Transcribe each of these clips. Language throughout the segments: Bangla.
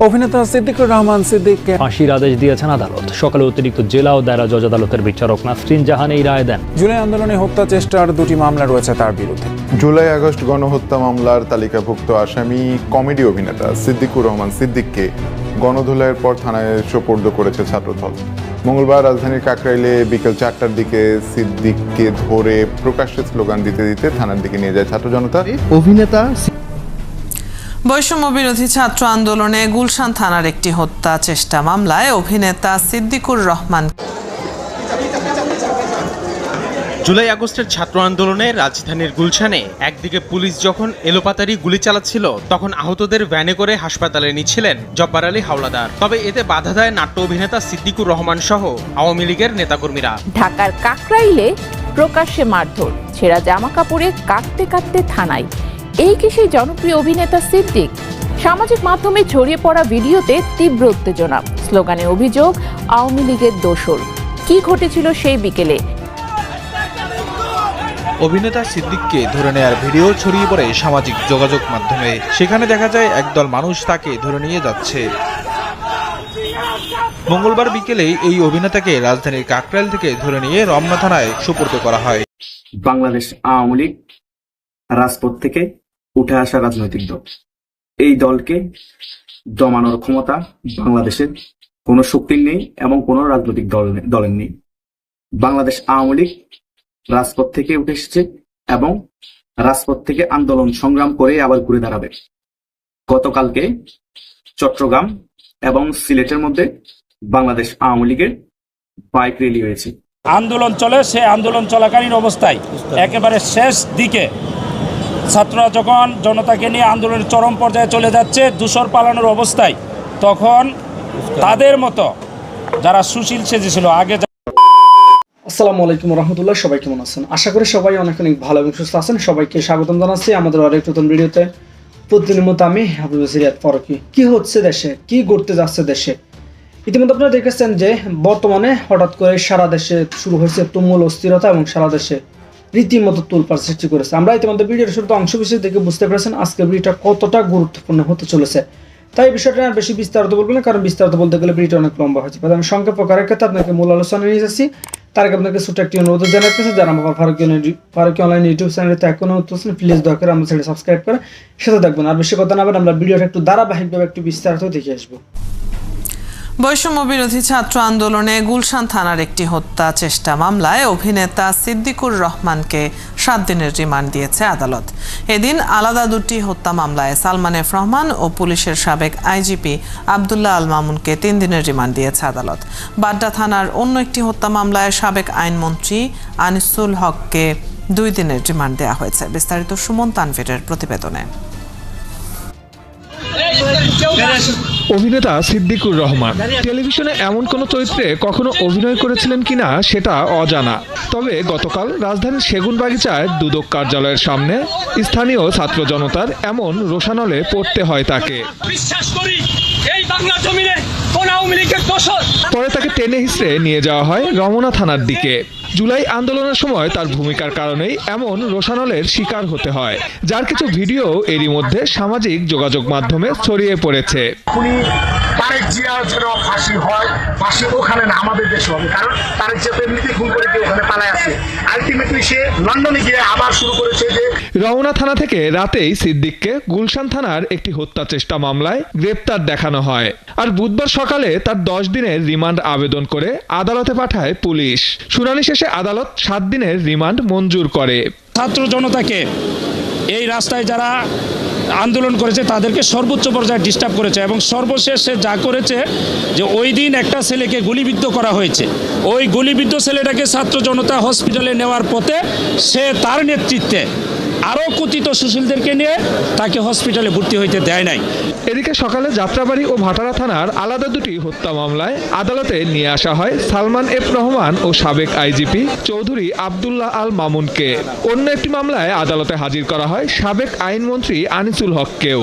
অভিনেতা সিদ্দিকুর রহমান সিদ্দিককে ফাঁসির আদেশ দিয়েছেন আদালত। সকালে অতিরিক্ত জেলা ও দায়রা জজ আদালতের বিচারক নাসরিন জাহান এই রায় দেন। জুলাই আন্দোলনে হত্যা চেষ্টার দুটি মামলা রয়েছে তার বিরুদ্ধে। জুলাই আগস্ট গণহত্যা মামলার তালিকাভুক্ত আসামি কমেডি অভিনেতা সিদ্দিকুর রহমান সিদ্দিককে গণধোলাইয়ের পর থানায় সোপর্দ করেছে ছাত্রদল। মঙ্গলবার রাজধানীর কাকরাইলে বিকেল চারটার দিকে সিদ্দিককে ধরে প্রকাশ্যে স্লোগান দিতে দিতে থানার দিকে নিয়ে যায় ছাত্র জনতা অভিনেতা বৈষম্য বিরোধী ছাত্র আন্দোলনে গুলশান থানার একটি হত্যা চেষ্টা মামলায় অভিনেতা সিদ্দিকুর রহমান। জুলাই আগস্টের ছাত্র আন্দোলনে রাজধানীর গুলশানে একদিকে পুলিশ যখন এলোপাতারি গুলি চালাচ্ছিল তখন আহতদের ভ্যানে করে হাসপাতালে নিচ্ছিলেন জব্বার আলী হাওলাদার। তবে এতে বাধা দেয় নাট্য অভিনেতা সিদ্দিকুর রহমান সহ আওয়ামী লীগের নেতাকর্মীরা। ঢাকার কাকরাইলে প্রকাশ্যে মারধর ছেঁড়া জামা কাপড়ে কাটতে কাটতে থানায়। এই কি সেই জনপ্রিয় অভিনেতা সিদ্দিক? সামাজিক মাধ্যমে ছড়িয়ে পড়া ভিডিওতে তীব্র উত্তেজনা। স্লোগানে অভিযোগ আওয়ামী লীগের দোসর। কি ঘটেছিল সেই বিকেলে? অভিনেতা সিদ্দিককে ধরে নেয়ার ভিডিও ছড়িয়ে পড়ে সামাজিক যোগাযোগ মাধ্যমে। সেখানে দেখা যায় একদল মানুষ তাকে ধরে নিয়ে যাচ্ছে। মঙ্গলবার বিকেলে এই অভিনেতাকে রাজধানীর কাকরাইল থেকে ধরে নিয়ে রমনা থানায় সুপর্দ করা হয়। বাংলাদেশ আওয়ামী লীগ রাজপথ থেকে উঠে আসা রাজনৈতিক দল। এই দলকে দমানোর ক্ষমতা বাংলাদেশের কোনো শক্তির নেই এবং কোনো রাজনৈতিক দল দলের নেই। বাংলাদেশ আওয়ামী লীগ রাজপথ থেকে উঠে এসেছে এবং রাজপথ থেকে আন্দোলন সংগ্রাম করে আবার ঘুরে দাঁড়াবে। গতকালকে চট্টগ্রাম এবং সিলেটের মধ্যে বাংলাদেশ আওয়ামী লীগের বাইক র্যালি হয়েছে। আন্দোলন চলে সে আন্দোলন চলাকালীন অবস্থায়। একেবারে শেষ দিকে ছাত্ররা যখন জনতাকে নিয়ে আন্দোলনের চরম পর্যায়ে চলে যাচ্ছে দূষর পালানোর অবস্থায়, তখন তাদের মতো যারা সুশীল সেজেছিল, আগে আসসালামু আলাইকুম রহমতুল্লাহ, সবাই কেমন আছেন? আশা করি সবাই অনেক অনেক ভালো এবং সুস্থ আছেন। সবাইকে স্বাগতম জানাচ্ছি আমাদের আরেক নতুন ভিডিওতে। প্রতিদিনের মতো আমি হাবিব সিরিয়াত ফরকি। কি হচ্ছে দেশে? কি ঘটতে যাচ্ছে দেশে? ইতিমধ্যে আপনারা দেখেছেন যে বর্তমানে হঠাৎ করে সারা দেশে শুরু হয়েছে তুমুল অস্থিরতা এবং সারা দেশে রীতিমতো তুলপার সৃষ্টি করেছে। আমরা ইতিমধ্যে ভিডিওর শুরুতে অংশ বিশেষ দেখে বুঝতে পেরেছেন আজকে ভিডিওটা কতটা গুরুত্বপূর্ণ হতে চলেছে। তাই বিষয়টা আর বেশি বিস্তারিত বলব না, কারণ বিস্তারিত বলতে গেলে ভিডিওটা অনেক লম্বা হয়েছে আমি সংক্ষেপ করার ক্ষেত্রে আপনাকে মূল আলোচনা নিয়ে যাচ্ছি। তার আগে আপনাকে ছোট একটি অনুরোধ জানাতেছে যারা আমার ফারুকি অনলাইন ইউটিউব চ্যানেলতে এখনও হচ্ছেন প্লিজ দয়া করে আমার চ্যানেল সাবস্ক্রাইব করে সেটা দেখবেন আর বেশি কথা না আমরা ভিডিওটা একটু ধারাবাহিকভাবে একটু বিস্তারিত দেখে আসব। বৈষম্য বিরোধী ছাত্র আন্দোলনে গুলশান থানার একটি হত্যা চেষ্টা মামলায় অভিনেতা সিদ্দিকুর রহমানকে সাত দিনের রিমান্ড দিয়েছে আদালত। এদিন আলাদা দুটি হত্যা মামলায় সালমান এফ রহমান ও পুলিশের সাবেক আইজিপি আবদুল্লাহ আল মামুনকে তিন দিনের রিমান্ড দিয়েছে আদালত। বাড্ডা থানার অন্য একটি হত্যা মামলায় সাবেক আইনমন্ত্রী আনিসুল হককে দুই দিনের রিমান্ড দেওয়া হয়েছে। বিস্তারিত সুমন তানভীরের প্রতিবেদনে। অভিনেতা সিদ্দিকুর রহমান। টেলিভিশনে এমন কোনো চরিত্রে কখনো অভিনয় করেছিলেন কিনা সেটা অজানা। তবে গতকাল রাজধানীর সেগুনবাগিচায় দুদক কার্যালয়ের সামনে স্থানীয় ছাত্র জনতার এমন রোষানলে পড়তে হয় তাকে। বিশ্বাস করি এই বাংলা জমিনে কোন আওয়ামী লীগের দোষর পরে তাকে টেনে হিসড়ে নিয়ে যাওয়া হয় রমনা থানার দিকে। জুলাই আন্দোলনের সময় তার ভূমিকার কারণেই এমন রোশানলের শিকার হতে হয়, যার কিছু ভিডিও এরই মধ্যে সামাজিক যোগাযোগ মাধ্যমে ছড়িয়ে পড়েছে। তারেক জিয়া যেন ফাঁসি হয় ফাঁসি ওখানে না আমাদের দেশে হবে। কারণ তারেক জিয়া তো এমনিতে খুন করে দিয়ে ওখানে পালায় আছে। আলটিমেটলি সে লন্ডনে গিয়ে আবার শুরু করেছে যে রওনা থানা থেকে রাতেই সিদ্দিককে গুলশান থানার একটি হত্যা চেষ্টা মামলায় গ্রেপ্তার দেখানো হয়। আর বুধবার সকালে তার দশ দিনের রিমান্ড আবেদন করে আদালতে পাঠায় পুলিশ। শুনানি শেষে আদালত সাত দিনের রিমান্ড মঞ্জুর করে। ছাত্র জনতাকে এই রাস্তায় যারা আন্দোলন করেছে, তাদেরকে সর্বোচ্চ পর্যায়ে ডিস্টার্ব করেছে এবং সর্বশেষ যা করেছে যে ওই দিন একটা ছেলেকে গুলিবিদ্ধ করা হয়েছে। ওই গুলিবিদ্ধ ছেলেটাকে ছাত্র জনতা হসপিটালে নেওয়ার পথে সে তার নেতৃত্বে আরও কথিত সুশীলদেরকে নিয়ে তাকে হসপিটালে ভর্তি হইতে দেয় নাই। এদিকে সকালে যাত্রাবাড়ি ও ভাটারা থানার আলাদা দুটি হত্যা মামলায় আদালতে নিয়ে আসা হয় সালমান এফ রহমান ও সাবেক আইজিপি চৌধুরী আবদুল্লাহ আল মামুনকে। অন্য একটি মামলায় আদালতে হাজির করা হয় সাবেক আইনমন্ত্রী আনিসুল হককেও।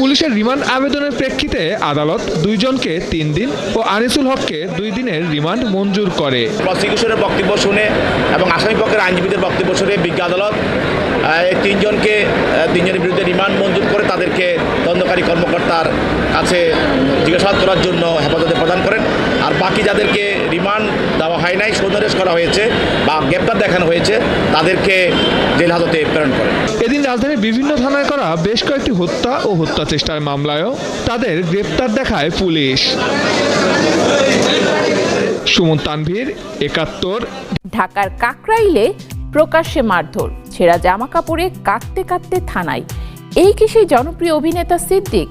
পুলিশের রিমান্ড আবেদনের প্রেক্ষিতে আদালত দুইজনকে তিন দিন ও আনিসুল হককে দুই দিনের রিমান্ড মঞ্জুর করে। প্রসিকিউশনের বক্তব্য শুনে এবং আসামি পক্ষের আইনজীবীদের বক্তব্য শুনে বিজ্ঞ আদালত তিনজনকে তিনজনের বিরুদ্ধে রিমান্ড মঞ্জুর করে তাদেরকে তদন্তকারী কর্মকর্তার কাছে জিজ্ঞাসাবাদ করার জন্য হেফাজতে প্রদান করেন। আর বাকি যাদেরকে রিমান্ড দেওয়া হয় নাই সৌন্দর্য করা হয়েছে বা গ্রেপ্তার দেখানো হয়েছে তাদেরকে জেল হাজতে প্রেরণ করেন এদিন রাজধানীর বিভিন্ন থানায় করা বেশ কয়েকটি হত্যা ও হত্যা চেষ্টার মামলায়ও তাদের গ্রেপ্তার দেখায় পুলিশ। সুমন তানভীর একাত্তর। ঢাকার কাকরাইলে প্রকাশ্যে মারধর ছেঁড়া জামা কাপড়ে কাঁদতে কাঁদতে থানায়। এই কি সেই জনপ্রিয় অভিনেতা সিদ্দিক?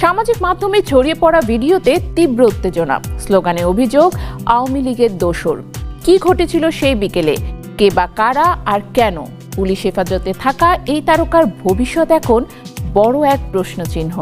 সামাজিক মাধ্যমে ছড়িয়ে পড়া ভিডিওতে তীব্র উত্তেজনা। স্লোগানে অভিযোগ আওয়ামী লীগের দোসর। কি ঘটেছিল সেই বিকেলে? কে বা কারা আর কেন? পুলিশ হেফাজতে থাকা এই তারকার ভবিষ্যৎ এখন বড় এক প্রশ্নচিহ্ন।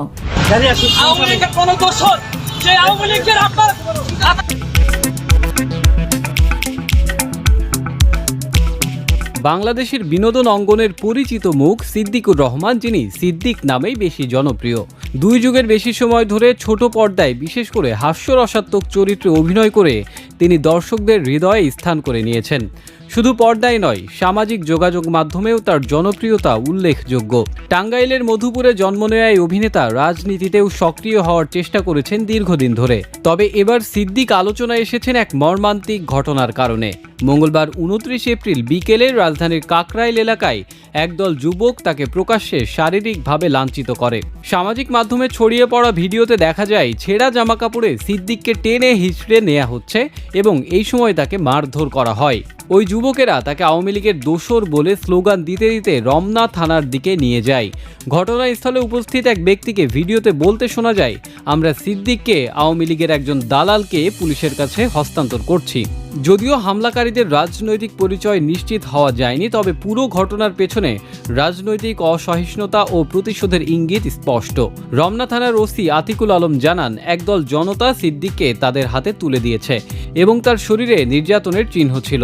বাংলাদেশের বিনোদন অঙ্গনের পরিচিত মুখ সিদ্দিকুর রহমান যিনি সিদ্দিক নামেই বেশি জনপ্রিয়। দুই যুগের বেশি সময় ধরে ছোট পর্দায়, বিশেষ করে হাস্যরসাত্মক চরিত্রে অভিনয় করে তিনি দর্শকদের হৃদয়ে স্থান করে নিয়েছেন। শুধু পর্দায় নয়, সামাজিক যোগাযোগ মাধ্যমেও তার জনপ্রিয়তা উল্লেখযোগ্য। টাঙ্গাইলের মধুপুরে জন্ম নেওয়া এই অভিনেতা রাজনীতিতেও সক্রিয় হওয়ার চেষ্টা করেছেন দীর্ঘদিন ধরে। তবে এবার সিদ্দিক আলোচনায় এসেছেন এক মর্মান্তিক ঘটনার কারণে। মঙ্গলবার উনত্রিশ এপ্রিল বিকেলে রাজধানীর কাকরাইল এলাকায় একদল যুবক তাকে প্রকাশ্যে শারীরিকভাবে লাঞ্ছিত করে। সামাজিক মাধ্যমে ছড়িয়ে পড়া ভিডিওতে দেখা যায়, ছেঁড়া জামাকাপড়ে সিদ্দিককে টেনে হিচড়ে নেওয়া হচ্ছে এবং এই সময় তাকে মারধর করা হয়। ওই যুবকেরা তাকে আওয়ামী লীগের দোসর বলে স্লোগান দিতে দিতে রমনা থানার দিকে নিয়ে যায়। ঘটনাস্থলে উপস্থিত এক ব্যক্তিকে ভিডিওতে বলতে শোনা যায়, আমরা সিদ্দিককে, আওয়ামী লীগের একজন দালালকে পুলিশের কাছে হস্তান্তর করছি। যদিও হামলাকারীদের রাজনৈতিক পরিচয় নিশ্চিত হওয়া যায়নি, তবে পুরো ঘটনার পেছনে রাজনৈতিক অসহিষ্ণুতা ও প্রতিশোধের ইঙ্গিত স্পষ্ট। রমনা থানার ওসি আতিকুল আলম জানান, একদল জনতা সিদ্দিককে তাদের হাতে তুলে দিয়েছে এবং তার শরীরে নির্যাতনের চিহ্ন ছিল।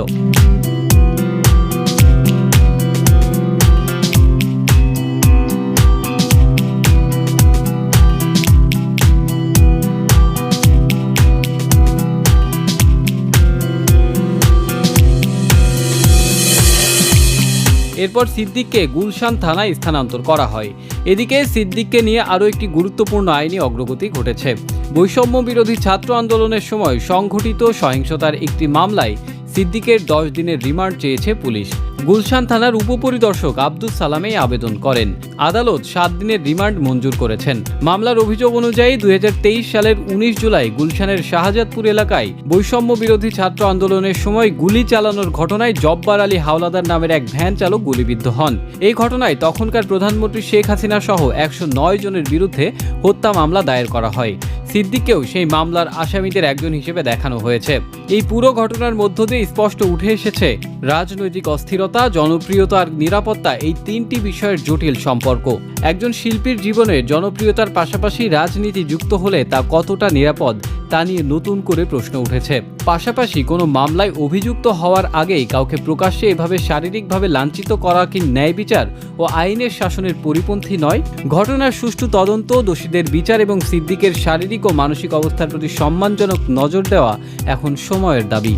এরপর সিদ্দিককে গুলশান থানায় স্থানান্তর করা হয়। এদিকে সিদ্দিককে নিয়ে আরও একটি গুরুত্বপূর্ণ আইনি অগ্রগতি ঘটেছে। বৈষম্য বিরোধী ছাত্র আন্দোলনের সময় সংঘটিত সহিংসতার একটি মামলায় সিদ্দিকের দশ দিনের রিমান্ড চেয়েছে পুলিশ। গুলশান থানার উপপরিদর্শক আব্দুল সালাম আবেদন করেন। আদালত সাত দিনের রিমান্ড মঞ্জুর করেছেন। মামলার অভিযোগ অনুযায়ী দুই হাজার তেইশ সালের উনিশ জুলাই গুলশানের শাহজাদপুর এলাকায় বৈষম্য বিরোধী ছাত্র আন্দোলনের সময় গুলি চালানোর ঘটনায় জব্বার আলী হাওলাদার নামের এক ভ্যান চালক গুলিবিদ্ধ হন। এই ঘটনায় তখনকার প্রধানমন্ত্রী শেখ হাসিনা সহ একশো নয় জনের বিরুদ্ধে হত্যা মামলা দায়ের করা হয়। সিদ্দিককেও সেই মামলার আসামিদের একজন হিসেবে দেখানো হয়েছে। এই পুরো ঘটনার মধ্য দিয়ে স্পষ্ট উঠে এসেছে, রাজনৈতিক অস্থিরতা, জনপ্রিয়তা আর নিরাপত্তা এই তিনটি বিষয়ের জটিল সম্পর্ক। একজন শিল্পীর জীবনে জনপ্রিয়তার পাশাপাশি রাজনীতি যুক্ত হলে তা কতটা নিরাপদ, তা নিয়ে নতুন করে প্রশ্ন উঠেছে। পাশাপাশি কোনো মামলায় অভিযুক্ত হওয়ার আগেই কাউকে প্রকাশ্যে এভাবে শারীরিকভাবে লাঞ্ছিত করা কি ন্যায় বিচার ও আইনের শাসনের পরিপন্থী নয়? ঘটনার সুষ্ঠু তদন্ত, দোষীদের বিচার এবং সিদ্দিকের শারীরিক ও মানসিক অবস্থার প্রতি সম্মানজনক নজর দেওয়া এখন সময়ের দাবি।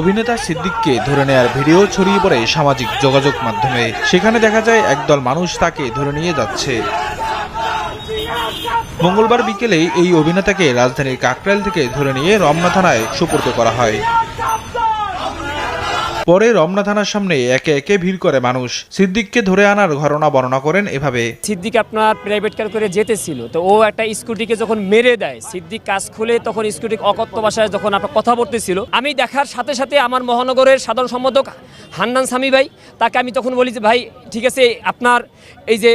অভিনেতা সিদ্দিককে ধরে নেয়ার ভিডিও ছড়িয়ে পড়ে সামাজিক যোগাযোগ মাধ্যমে। সেখানে দেখা যায় একদল মানুষ তাকে ধরে নিয়ে যাচ্ছে। মঙ্গলবার বিকেলে এই অভিনেতাকে রাজধানীর কাকরাইল থেকে ধরে নিয়ে রমনা থানায় সুপর্দ করা হয়। পরে রমনা থানার সামনে একে একে ভিড় করে মানুষ। সিদ্দিককে ধরে আনার ঘটনা বর্ণনা করেন এভাবে। সিদ্দিক আপনার প্রাইভেট কার করে যেতেছিল তো ও একটা স্কুটিকে যখন মেরে দেয়, সিদ্দিক কাজ খুলে তখন স্কুটি অকথ্য ভাষায় যখন আপনার কথা বলতেছিল, আমি দেখার সাথে সাথে আমার মহানগরের সাধারণ সম্পাদক হান্নান স্বামী ভাই, তাকে আমি তখন বলি যে, ভাই, ঠিক আছে, আপনার এই যে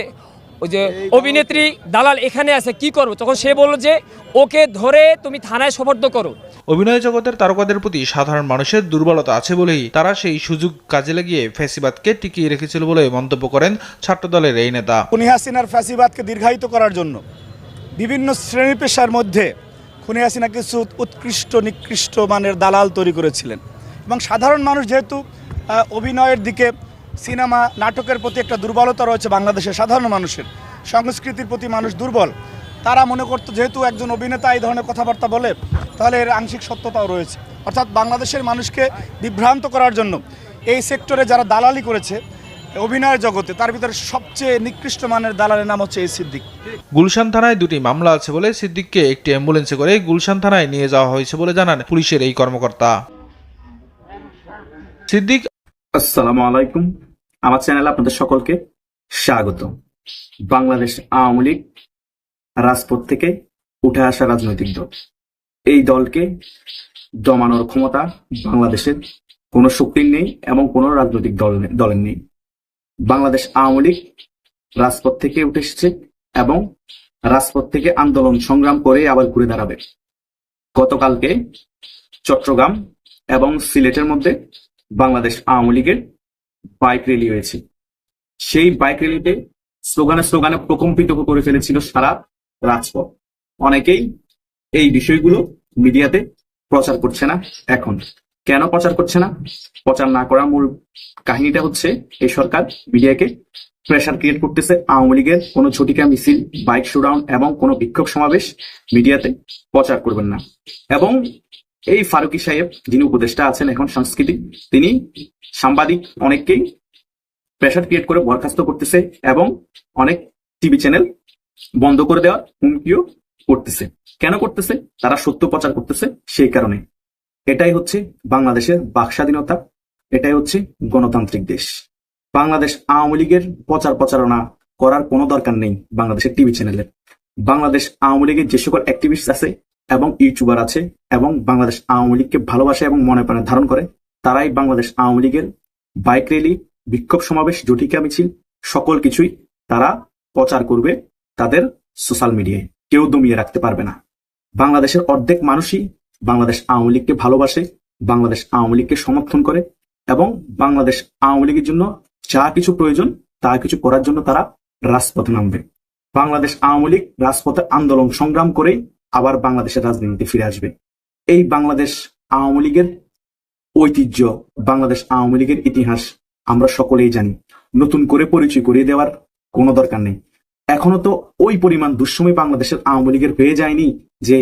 ওই যে অভিনেত্রী দালাল এখানে আছে কি করব? তখন সে বলল যে ওকে ধরে তুমি থানায় সোপর্দ করো। অভিনয় জগতের তারকাদের প্রতি সাধারণ মানুষের দুর্বলতা আছে বলেই তারা সেই সুযোগ কাজে লাগিয়ে ফ্যাসিবাদকে টিকিয়ে রেখেছিল বলে মন্তব্য করেন ছাত্রদলের এই নেতা। খুনি হাসিনার ফ্যাসিবাদকে দীর্ঘায়িত করার জন্য বিভিন্ন শ্রেণি পেশার মধ্যে খুনি হাসিনা কিছু উৎকৃষ্ট নিকৃষ্ট মানের দালাল তৈরি করেছিলেন। এবং সাধারণ মানুষ যেহেতু অভিনয়ের দিকে সিনেমা নাটকের প্রতি একটা দুর্বলতা রয়েছে বাংলাদেশের সাধারণ মানুষের। সংস্কৃতির প্রতি মানুষ দুর্বল। তারা মনে করতো যেহেতু একজন অভিনেতা এই ধরনের কথাবার্তা বলে তাহলে এর আংশিক সত্যতাও রয়েছে। অর্থাৎ বাংলাদেশের মানুষকে বিভ্রান্ত করার জন্য এই সেক্টরে যারা দালালি করেছে অভিনয়ের জগতে তার ভিতরে সবচেয়ে নিকৃষ্ট মানের দালালের নাম হচ্ছে এই সিদ্দিক। গুলশান থানায় দুটি মামলা আছে বলে সিদ্দিককে একটি অ্যাম্বুলেন্সে করে গুলশান থানায় নিয়ে যাওয়া হয়েছে বলে জানান পুলিশের এই কর্মকর্তা। সিদ্দিক আসসালামু আলাইকুম। আমার চ্যানেলে আপনাদের সকলকে স্বাগত। বাংলাদেশ আওয়ামী লীগ রাজপথ থেকে উঠে আসা রাজনৈতিক দল। এই দলকে দমানোর ক্ষমতা বাংলাদেশের কোনো শক্তির নেই এবং কোনো রাজনৈতিক দল দলের নেই। বাংলাদেশ আওয়ামী লীগ রাজপথ থেকে উঠে এসেছে এবং রাজপথ থেকে আন্দোলন সংগ্রাম করে আবার ঘুরে দাঁড়াবে। গতকালকে চট্টগ্রাম এবং সিলেটের মধ্যে বাংলাদেশ আওয়ামী লীগের বাইক র্যালি হয়েছে। সেই বাইক র্যালিতে স্লোগানে স্লোগানে প্রকম্পিত করে ফেলেছিল সারা রাজপথ। অনেকেই এই বিষয়গুলো মিডিয়াতে প্রচার করছে না এখন। কেন প্রচার করছে না? প্রচার না করার মূল কাহিনীটা হচ্ছে, এই সরকার মিডিয়াকে প্রেশার ক্রিয়েট করতেছে। আওয়ামী লীগের কোনো ঝটিকা মিছিল বাইক শোডাউন এবং কোনো বিক্ষোভ সমাবেশ মিডিয়াতে প্রচার করবেন না। এবং এই ফারুকি সাহেব যিনি উপদেষ্টা আছেন এখন সাংস্কৃতিক তিনি সাংবাদিক অনেককেই প্রেশার ক্রিয়েট করে বরখাস্ত করতেছে এবং অনেক টিভি চ্যানেল বন্ধ করে দেওয়ার হুমকিও করতেছে। কেন করতেছে? তারা সত্য প্রচার করতেছে সেই কারণে। এটাই হচ্ছে বাংলাদেশের বাক স্বাধীনতা, এটাই হচ্ছে গণতান্ত্রিক দেশ। বাংলাদেশ আওয়ামী লীগের প্রচার প্রচারণা করার কোনো দরকার নেই বাংলাদেশের টিভি চ্যানেলে বাংলাদেশ আওয়ামী লীগের যে সকল অ্যাক্টিভিস্ট আছে এবং ইউটিউবার আছে এবং বাংলাদেশ আওয়ামী লীগকে ভালোবাসে এবং মনে প্রাণে ধারণ করে, তারাই বাংলাদেশ আওয়ামী লীগের বাইক র্যালি, বিক্ষোভ সমাবেশ, জটিকা মিছিল, সকল কিছুই তারা প্রচার করবে তাদের সোশ্যাল মিডিয়ায়। কেউ দমিয়ে রাখতে পারবে না। বাংলাদেশের অর্ধেক মানুষই বাংলাদেশ আওয়ামী লীগকে ভালোবাসে, বাংলাদেশ আওয়ামী লীগকে সমর্থন করে এবং বাংলাদেশ আওয়ামী লীগের জন্য যা কিছু প্রয়োজন, তা কিছু করার জন্য তারা রাজপথে নামবে। বাংলাদেশ আওয়ামী লীগ রাজপথে আন্দোলন সংগ্রাম করে আবার বাংলাদেশের রাজনীতিতে ফিরে আসবে। এই বাংলাদেশ আওয়ামী লীগের ঐতিহ্য, বাংলাদেশ আওয়ামী লীগের ইতিহাস আমরা সকলেই জানি। নতুন করে পরিচয় করিয়ে দেওয়ার কোনো দরকার নেই। এখনও তো ওই পরিমাণ দুঃসময় বাংলাদেশের আওয়ামী লীগের হয়ে যায়নি যে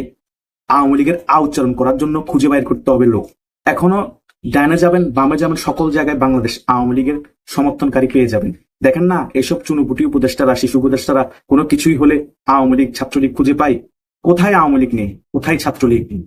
আওয়ামী লীগের আউচ্চারণ করার জন্য খুঁজে বাইর করতে হবে লোক। এখনও ডাইনে যাবেন, বামে যাবেন, সকল জায়গায় বাংলাদেশ আওয়ামী লীগের সমর্থনকারী পেয়ে যাবেন। দেখেন না, এসব চুনুপুটি উপদেষ্টারা শিশু উপদেষ্টারা কোনো কিছুই হলে আওয়ামী লীগ ছাত্রলীগ খুঁজে পাই কোথায় আওয়ামী লীগ নেই, কোথায় ছাত্রলীগ নেই?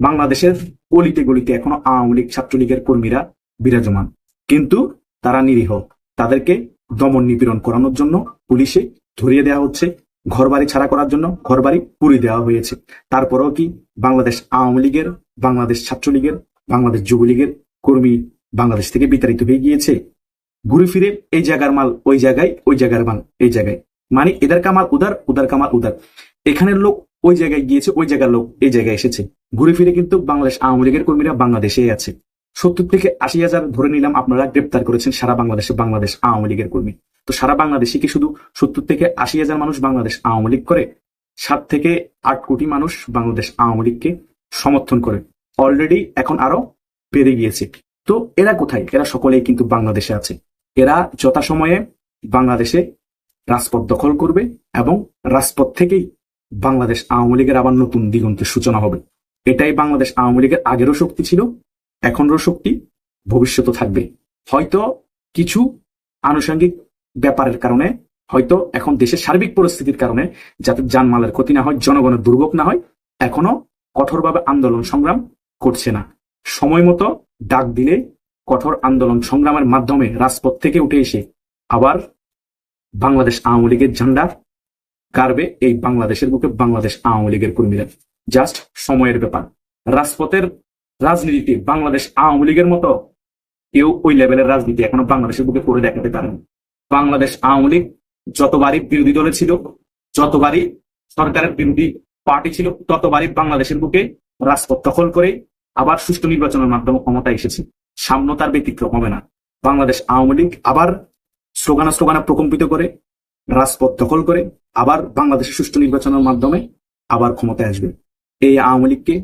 বাংলাদেশের গলিতে গলিতে এখনও আওয়ামী লীগ ছাত্রলীগের কর্মীরা বিরাজমান। কিন্তু তারা নিরীহ। তাদেরকে দমন নিপীড়ন করানোর জন্য পুলিশে ধরিয়ে দেওয়া হচ্ছে, ঘরবাড়ি ছাড়া করার জন্য ঘরবাড়ি পুড়িয়ে দেওয়া হয়েছে। তারপরেও কি বাংলাদেশ আওয়ামী লীগের, বাংলাদেশ ছাত্রলীগের, বাংলাদেশ যুবলীগের কর্মী বাংলাদেশ থেকে বিতাড়িত হয়ে গিয়েছে? ঘুরে ফিরে এই জায়গার মাল ওই জায়গায়, ওই জায়গার মাল এই জায়গায়। মানে এদের কামাল উদার উদার কামাল উদার। এখানের লোক ওই জায়গায় গিয়েছে, ওই জায়গার লোক এই জায়গায় এসেছে। ঘুরে ফিরে কিন্তু বাংলাদেশ আওয়ামী লীগের কর্মীরা বাংলাদেশেই আছে। সত্তর থেকে আশি হাজার ধরে নিলাম আপনারা গ্রেপ্তার করেছেন সারা বাংলাদেশে বাংলাদেশ আওয়ামী লীগের কর্মী। তো সারা বাংলাদেশে কি শুধু সত্তর থেকে আশি হাজার মানুষ বাংলাদেশ আওয়ামী লীগ করে? সাত থেকে আট কোটি মানুষ বাংলাদেশ আওয়ামী লীগকে সমর্থন করে। অলরেডি এখন আরও বেড়ে গিয়েছে। তো এরা কোথায়? এরা সকলেই কিন্তু বাংলাদেশে আছে। এরা যথাসময়ে বাংলাদেশে রাজপথ দখল করবে এবং রাজপথ থেকেই বাংলাদেশ আওয়ামী লীগের আবার নতুন দিগন্তের সূচনা হবে। এটাই বাংলাদেশ আওয়ামী লীগের আগেরও শক্তি ছিল এখনও শক্তি ভবিষ্যতে থাকবে। হয়তো কিছু আনুষঙ্গিক ব্যাপারের কারণে, হয়তো এখন দেশের সার্বিক পরিস্থিতির কারণে যাতে জানমালের ক্ষতি না হয়, জনগণের দুর্ভোগ না হয়, এখনও কঠোরভাবে আন্দোলন সংগ্রাম করছে না। সময় মতো ডাক দিলে কঠোর আন্দোলন সংগ্রামের মাধ্যমে রাজপথ থেকে উঠে এসে আবার বাংলাদেশ আওয়ামী লীগের ঝান্ডা গাড়বে এই বাংলাদেশের বুকে বাংলাদেশ আওয়ামী লীগের কর্মীরা। জাস্ট সময়ের ব্যাপার। রাজপথের রাজনীতিতে বাংলাদেশ আওয়ামী লীগের মতো। কেউ ওই লেভেলের রাজনীতি এখনও বাংলাদেশের বুকে করে দেখাতে পারেন বাংলাদেশ আওয়ামী লীগ যতবারই বিরোধী দলে ছিল, যতবারই সরকারের বিরোধী পার্টি ছিল, ততবারই বাংলাদেশের বুকে রাজপথ দখল করে আবার সুষ্ঠু নির্বাচনের মাধ্যমে ক্ষমতা এসেছে। সামনে তার ব্যতিক্রম হবে না। বাংলাদেশ আওয়ামী লীগ আবার স্লোগানা স্লোগানা প্রকম্পিত করে রাজপথ দখল করে আবার বাংলাদেশের সুষ্ঠু নির্বাচনের মাধ্যমে আবার ক্ষমতায় আসবে। এই আওয়ামী লীগকে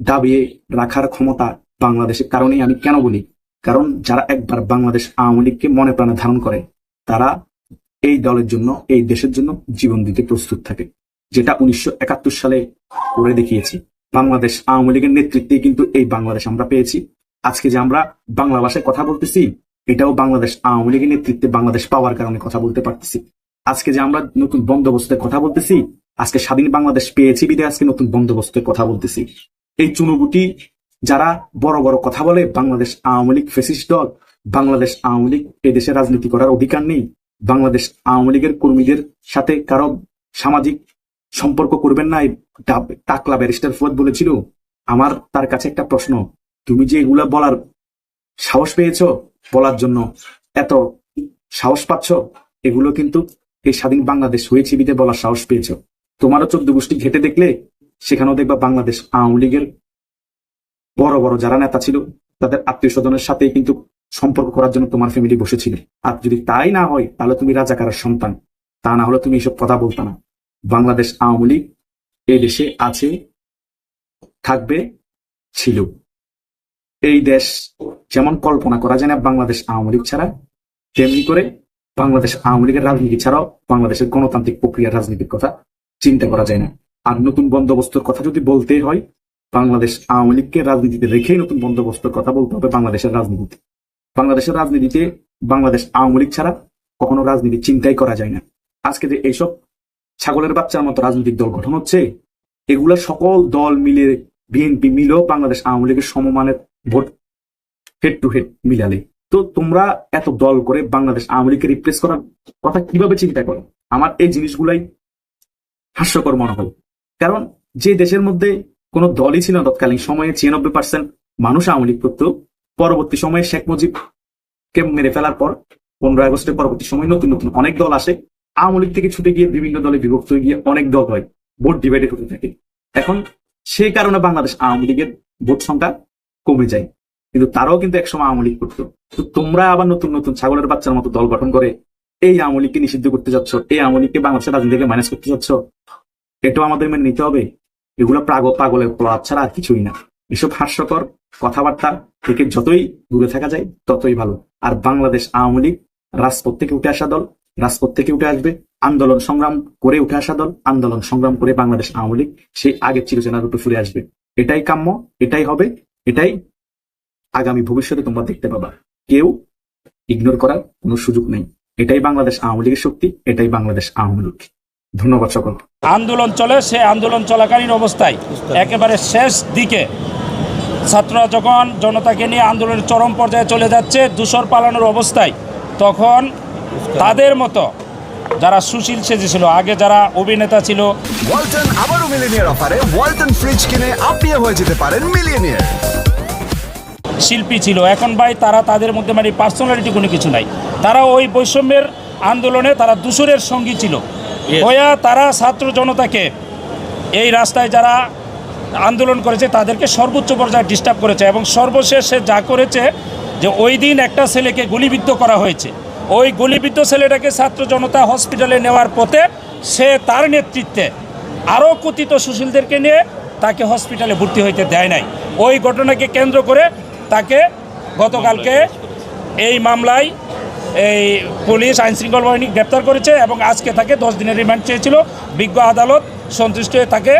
দাবিয়ে রাখার ক্ষমতা বাংলাদেশের কারণেই আমি কেন বলি? কারণ যারা একবার বাংলাদেশ আওয়ামী লীগকে মনে প্রাণে ধারণ করে, তারা এই দলের জন্য, এই দেশের জন্য জীবন দিতে প্রস্তুত থাকে, যেটা উনিশশো একাত্তর সালে করে দেখিয়েছি। বাংলাদেশ আওয়ামী লীগের নেতৃত্বে কিন্তু এই বাংলাদেশ আমরা পেয়েছি। আজকে যে আমরা বাংলা ভাষায় কথা বলতেছি, এটাও বাংলাদেশ আওয়ামী লীগের নেতৃত্বে বাংলাদেশ পাওয়ার কারণে কথা বলতে পারতেছি। আজকে যে আমরা নতুন বন্দোবস্তের কথা বলতেছি, আজকে স্বাধীন বাংলাদেশ পেয়েছি বিদে আজকে নতুন বন্দোবস্তের কথা বলতেছি। এই চুনুগুটি যারা বড় বড় কথা বলে, বাংলাদেশ আওয়ামী লীগ ফেসিস্ট দল, বাংলাদেশ আওয়ামী লীগ এই দেশে রাজনীতি করার অধিকার নেই, বাংলাদেশ আওয়ামী লীগের কর্মীদের সাথে কারও সামাজিক সম্পর্ক করবেন না টাকলা ব্যারিস্টার ফুয়াদ বলেছিল। আমার, তার কাছে একটা প্রশ্ন, তুমি যে এগুলা বলার সাহস পেয়েছ, বলার জন্য এত সাহস পাচ্ছ, এগুলো কিন্তু এই স্বাধীন বাংলাদেশ হয়েছে বিদে বলার সাহস পেয়েছ। তোমারও চোদ্দ গোষ্ঠী ঘেটে দেখলে সেখানেও দেখবা বাংলাদেশ আওয়ামী লীগের বড় বড় যারা নেতা ছিল, তাদের আত্মীয় স্বজনের সাথে কিন্তু সম্পর্ক করার জন্য তোমার ফ্যামিলি বসেছিল। আর যদি তাই না হয়, তাহলে তুমি রাজাকারের সন্তান। তা না হলে তুমি এসব কথা বলতো না। বাংলাদেশ আওয়ামী লীগ এই দেশে আছে, থাকবে, ছিল। এই দেশ যেমন কল্পনা করা যায় না বাংলাদেশ আওয়ামী লীগ ছাড়া, তেমনি করে বাংলাদেশ আওয়ামী লীগের রাজনীতি ছাড়াও বাংলাদেশের গণতান্ত্রিক প্রক্রিয়ার রাজনীতির কথা চিন্তা করা যায় না। আর নতুন বন্দোবস্তর কথা যদি বলতে হয়, বাংলাদেশ আওয়ামী লীগকে রাজনীতিতে রেখেই নতুন বন্দোবস্তর কথা বলতে হবে বাংলাদেশের রাজনীতিতে। বাংলাদেশের রাজনীতিতে বাংলাদেশ আওয়ামী লীগ ছাড়া কখনো রাজনীতি চিন্তাই করা যায় না। আজকে যে এইসব ছাগলের বাচ্চার মতো রাজনৈতিক দল গঠন হচ্ছে, এগুলা সকল দল মিলে, বিএনপি মিলেও বাংলাদেশ আওয়ামী লীগের সমমানের ভোট হেড টু হেড মিলালে। তো তোমরা এত দল করে বাংলাদেশ আওয়ামী লীগকে রিপ্লেস করার কথা কীভাবে চিন্তা করো? আমার এই জিনিসগুলাই হাস্যকর মনে হয়। কারণ যে দেশের মধ্যে কোনো দলই ছিল তৎকালীন সময়ে, ছিয়ানব্বই পার্সেন্ট মানুষ আওয়ামী লীগ করতো। পরবর্তী সময়ে শেখ মুজিবকে মেরে ফেলার পর পনেরো আগস্টের পরবর্তী সময় নতুন নতুন অনেক দল আসে। আওয়ামী লীগ থেকে ছুটে গিয়ে বিভিন্ন দলে বিভক্ত হয়ে গিয়ে অনেক দল হয়। ভোট ডিভাইডেড হতে থাকে। এখন সেই কারণে বাংলাদেশ আওয়ামী লীগের ভোট সংখ্যা কমে যায়। কিন্তু তারাও কিন্তু একসময় আওয়ামী লীগ করতো। তো তোমরা আবার নতুন নতুন ছাগলের বাচ্চার মতো দল গঠন করে এই আওয়ামী লীগকে নিষিদ্ধ করতে যাচ্ছ, এই আওয়ামী লীগকে বাংলাদেশের রাজনীতি থেকে মাইনাস করতে যাচ্ছ। এটাও আমাদের মেনে নিতে হবে। এগুলো পাগল পাগলের প্লাব ছাড়া আর কিছুই না। এসব হাস্যকর কথাবার্তা থেকে যতই দূরে থাকা যায়, ততই ভালো। আর বাংলাদেশ আওয়ামী লীগ রাজপথ থেকে উঠে আসা দল, রাজপথ থেকে উঠে আসবে আন্দোলন সংগ্রাম করে উঠে আসা দল, আন্দোলন সংগ্রাম করে বাংলাদেশ আওয়ামী লীগ সেই আগের চিরচেনার রূপে ফিরে আসবে। এটাই কাম্য, এটাই হবে, এটাই আগামী ভবিষ্যতে তোমরা দেখতে পাবা। কেউ ইগনোর করার কোনো সুযোগ নেই। এটাই বাংলাদেশ আওয়ামী লীগের শক্তি এটাই বাংলাদেশ আওয়ামী লীগ। ধন্যবাদ সকল আন্দোলন চলে সে আন্দোলন চলাকালীন অবস্থায় একেবারে শেষ দিকে ছাত্ররা যখন জনতাকে নিয়ে আন্দোলনের চরম পর্যায়ে চলে যাচ্ছে দূষর পালানোর অবস্থায় তখন তাদের মতো যারা সুশীল সেজেছিল আগে যারা অভিনেতা ছিল ওয়ালটন আবারও মিলিনিয়ার অফারে ওয়ালটন ফ্রিজ কিনে আপনিও হয়ে যেতে পারেন মিলিয়নিয়ার। শিল্পী ছিল। এখন ভাই তারা তাদের মধ্যে মানে পার্সোনালিটি কোনো কিছু নাই। তারা ওই বৈষম্যের আন্দোলনে তারা দূষরের সঙ্গী ছিল। হইয়া তারা ছাত্র জনতাকে এই রাস্তায় যারা আন্দোলন করেছে তাদেরকে সর্বোচ্চ পর্যায়ে ডিস্টার্ব করেছে এবং সর্বশেষ সে যা করেছে যে ওই দিন একটা ছেলেকে গুলিবিদ্ধ করা হয়েছে। ওই গুলিবিদ্ধ ছেলেটাকে ছাত্র জনতা হসপিটালে নেওয়ার পথে সে তার নেতৃত্বে আরও কথিত সুশীলদেরকে নিয়ে তাকে হসপিটালে ভর্তি হইতে দেয় নাই। ওই ঘটনাকে কেন্দ্র করে তাকে গতকালকে এই মামলায় এই পুলিশ আইনশৃঙ্খলা বাহিনী গ্রেপ্তার করেছে এবং আজকে তাকে দশ দিনের রিমান্ড চেয়েছিল। বিজ্ঞ আদালত সন্তুষ্ট হয়ে তাকে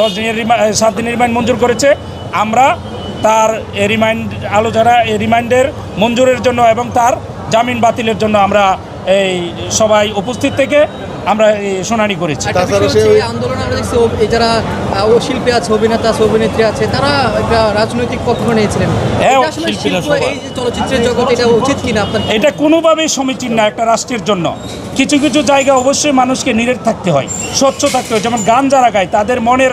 দশ দিনের রিমান্ড সাত দিনের রিমান্ড মঞ্জুর করেছে। আমরা তার রিমাইন্ড আলোচনা রিমাইন্ডের মঞ্জুরের জন্য এবং তার জামিন বাতিলের জন্য আমরা এই সবাই উপস্থিত থেকে আমরা এই শুনানি করেছি। আন্দোলন আমরা দেখছি ও- যারা ও শিল্পী আছে অভিনেতা আছে অভিনেত্রী আছে তারা একটা রাজনৈতিক পক্ষ নিয়েছিলেন। হ্যাঁ। এই যে চলচ্চিত্রের জগতে এটা উচিত কিনা আপনার এটা কোনোভাবেই সমীচীন না একটা রাষ্ট্রের জন্য। কিছু কিছু জায়গা অবশ্যই মানুষকে নিরেট থাকতে হয় স্বচ্ছ থাকতে হয়। যেমন গান যারা গায় তাদের মনের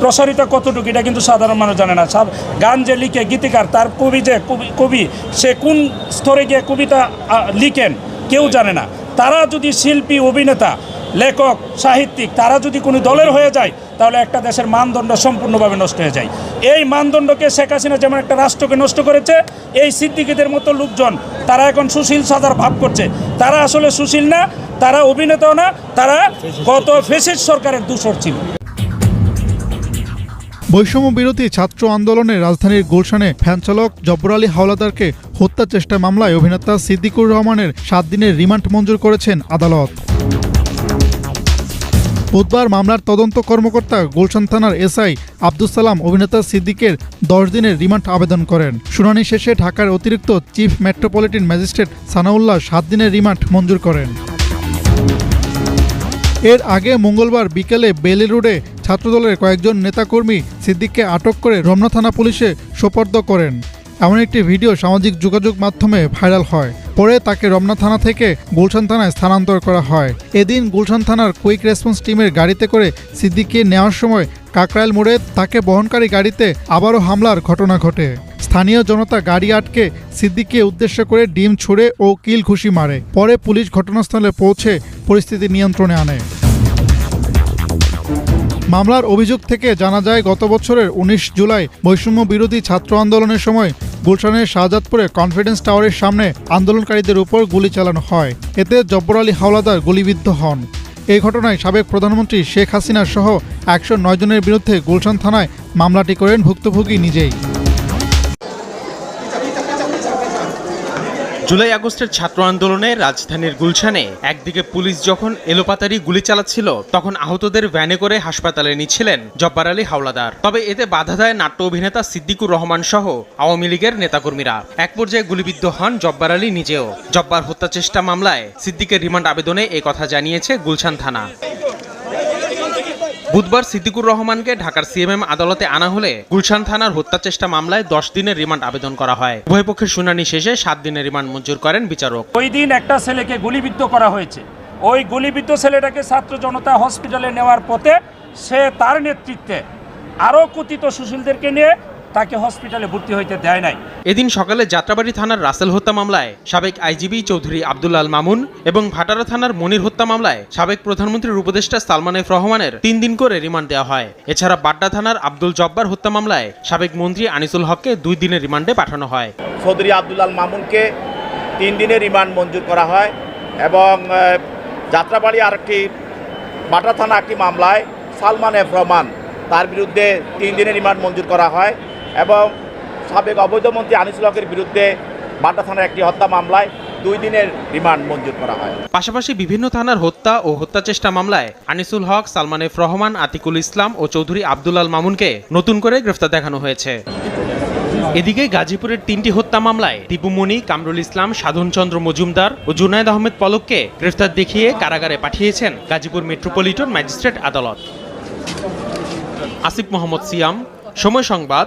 প্রসারিত কতটুকু এটা কিন্তু সাধারণ মানুষ জানে না। সব গান যে লিখে গীতিকার তার কবি যে কবি কবি সে কোন স্তরে গিয়ে কবিতা লিখেন কেউ জানে না। তারা যদি শিল্পী, অভিনেতা, লেখক, সাহিত্যিক, তারা যদি কোনো দলের হয়ে যায়, তাহলে একটা দেশের মানদণ্ড সম্পূর্ণভাবে নষ্ট হয়ে যায়। এই মানদণ্ডকে শেখ হাসিনা যেমন একটা রাষ্ট্রকে নষ্ট করেছে, এই সিদ্দিকিদের মতো লোকজন, তারা এখন সুশীল সাদার ভাব করছে। তারা আসলে সুশীল না, তারা অভিনেতাও না, তারা গত ফেসিস সরকারের দূষর ছিল। বৈষম্য বিরোধী ছাত্র আন্দোলনে রাজধানীর গুলশানে ফ্যানচালক জব্বর আলী হাওলাদারকে হত্যা চেষ্টা মামলায় অভিনেতা সিদ্দিকুর রহমানের সাত দিনের রিমান্ড মঞ্জুর করেছেন আদালত। বুধবার মামলার তদন্ত কর্মকর্তা গুলশান থানার এসআই আব্দুল সালাম অভিনেতা সিদ্দিকের দশ দিনের রিমান্ড আবেদন করেন। শুনানি শেষে ঢাকার অতিরিক্ত চিফ মেট্রোপলিটন ম্যাজিস্ট্রেট সানাউল্লাহ সাত দিনের রিমান্ড মঞ্জুর করেন। এর আগে মঙ্গলবার বিকেলে বেলি রোডে ছাত্রদলের কয়েকজন নেতাকর্মী সিদ্দিককে আটক করে রমনা থানা পুলিশে সোপর্দ করেন। এমন একটি ভিডিও সামাজিক যোগাযোগ মাধ্যমে ভাইরাল হয়। পরে তাকে রমনা থানা থেকে গুলশান থানায় স্থানান্তর করা হয়। এদিন গুলশান থানার কুইক রেসপন্স টিমের গাড়িতে করে সিদ্দিককে নেওয়ার সময় কাকরাইল মোড়ে তাকে বহনকারী গাড়িতে আবারও হামলার ঘটনা ঘটে। স্থানীয় জনতা গাড়ি আটকে সিদ্দিককে উদ্দেশ্য করে ডিম ছুড়ে ও কিল ঘুষি মারে। পরে পুলিশ ঘটনাস্থলে পৌঁছে পরিস্থিতি নিয়ন্ত্রণে আনে। মামলার অভিযোগ থেকে জানা যায়, গত বছরের উনিশ জুলাই বৈষম্য বিরোধী ছাত্র আন্দোলনের সময় গুলশানের শাহজাদপুরে কনফিডেন্স টাওয়ারের সামনে আন্দোলনকারীদের উপর গুলি চালানো হয়। এতে জব্বর আলী হাওলাদার গুলিবিদ্ধ হন। এই ঘটনায় সাবেক প্রধানমন্ত্রী শেখ হাসিনা সহ একশো নয় জনের বিরুদ্ধে গুলশান থানায় মামলাটি করেন ভুক্তভোগী নিজেই। জুলাই আগস্টের ছাত্র আন্দোলনে রাজধানীর গুলশানে একদিকে পুলিশ যখন এলোপাতারি গুলি চালাচ্ছিল, তখন আহতদের ভ্যানে করে হাসপাতালে নিচ্ছিলেন জব্বার আলী হাওলাদার। তবে এতে বাধা দেয় নাট্য অভিনেতা সিদ্দিকুর রহমান সহ আওয়ামী লীগের নেতাকর্মীরা। এক পর্যায়ে গুলিবিদ্ধ হন জব্বার আলী নিজেও। জব্বার হত্যা চেষ্টা মামলায় সিদ্দিকের রিমান্ড আবেদনে এ কথা জানিয়েছে গুলশান থানা। বুধবার সিদ্দিকুর রহমানকে ঢাকার সিএমএম আদালতে আনা হলে গুলশান থানার হত্যা চেষ্টা মামলায় দশ দিনের রিমান্ড আবেদন করা হয়। উভয় পক্ষের শুনানি শেষে সাত দিনের রিমান্ড মঞ্জুর করেন বিচারক। ওই দিন একটা ছেলেকে গুলিবিদ্ধ করা হয়েছে। ওই গুলিবিদ্ধ ছেলেটাকে ছাত্র জনতা হসপিটালে নেওয়ার পথে সে তার নেতৃত্বে আরও কথিত সুশীলদেরকে নিয়ে তাকে হসপিটালে ভর্তি হইতে দেয় নাই। এদিন সকালে যাত্রাবাড়ি থানার রাসেল হত্যা মামলায় সাবেক আইজিবি চৌধুরী আব্দুল্লাল মামুন এবং ভাটারা থানার মনির হত্যা মামলায় সাবেক প্রধানমন্ত্রীর উপদেষ্টা সালমান এফ রহমানের তিন দিন করে রিমান্ড দেওয়া হয়। এছাড়া বাড্ডা থানার আব্দুল জব্বার হত্যা মামলায় সাবেক মন্ত্রী আনিসুল হককে দুই দিনের রিমান্ডে পাঠানো হয়। চৌধুরী আব্দুল্লাল মামুনকে তিন দিনের রিমান্ড মঞ্জুর করা হয় এবং যাত্রাবাড়ি আরেকটি বাটা থানা একটি মামলায় সালমান এফ রহমান তার বিরুদ্ধে তিন দিনের রিমান্ড মঞ্জুর করা হয়। এবং সাবেক অবৈধমন্ত্রী আনিসুল হকের বিরুদ্ধে বাটা থানার একটি হত্যা মামলায় দুই দিনের রিমান্ড মঞ্জুর করা হয়। পাশাপাশি বিভিন্ন থানার হত্যা ও হত্যা চেষ্টা মামলায় আনিসুল হক, সালমান এফ রহমান, আতিকুল ইসলাম ও চৌধুরী আব্দুল্লাল মামুনকে নতুন করে গ্রেফতার দেখানো হয়েছে। এদিকে গাজীপুরের তিনটি হত্যা মামলায় দীপুমণি কামরুল ইসলাম সাধনচন্দ্র মজুমদার ও জুনায়দ আহমেদ পলককে গ্রেফতার দেখিয়ে কারাগারে পাঠিয়েছেন গাজীপুর মেট্রোপলিটন ম্যাজিস্ট্রেট আদালত। আসিফ মোহাম্মদ সিয়াম, সময় সংবাদ